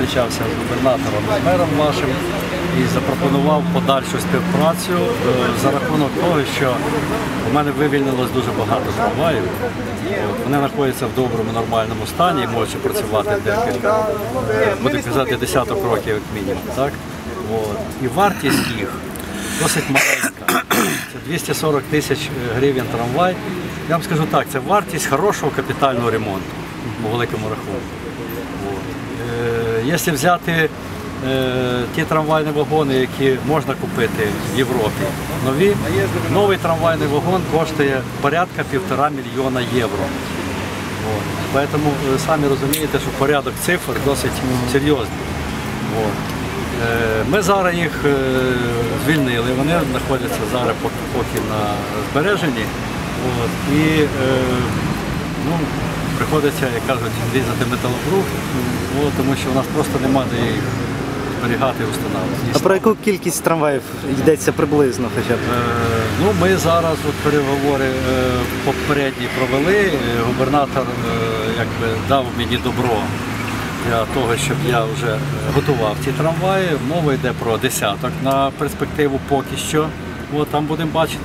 зустрічався з губернатором, з мером вашим і запропонував подальшу співпрацю е, за рахунок того, що у мене вивільнилось дуже багато трамваїв. Вони знаходяться в доброму, нормальному стані і можуть працювати декілька, е, буду казати, десяток років як мінімум. Так? От. І вартість їх досить маленька. Це 240 тисяч гривень трамвай. Я вам скажу так, це вартість хорошого капітального ремонту по великому рахунку. Е, Якщо взяти е, ті трамвайні вагони, які можна купити в Європі, новий трамвайний вагон коштує порядка півтора мільйона євро. От. Поэтому ви самі розумієте, що порядок цифр досить серйозний. Е, Ми зараз їх е, звільнили, вони знаходяться зараз поки, на збереженні. Е, приходиться, як кажуть, різати металобрухт, от, тому що у нас просто немає де їх зберігати і встановлювати. А про яку кількість трамваїв йдеться приблизно хоча б? Е, Ну, ми зараз от переговори е, попередні провели. Е, Губернатор е, якби дав мені добро для того, щоб я вже готував ці трамваї. Мова йде про десяток на перспективу поки що. От, там будемо бачити.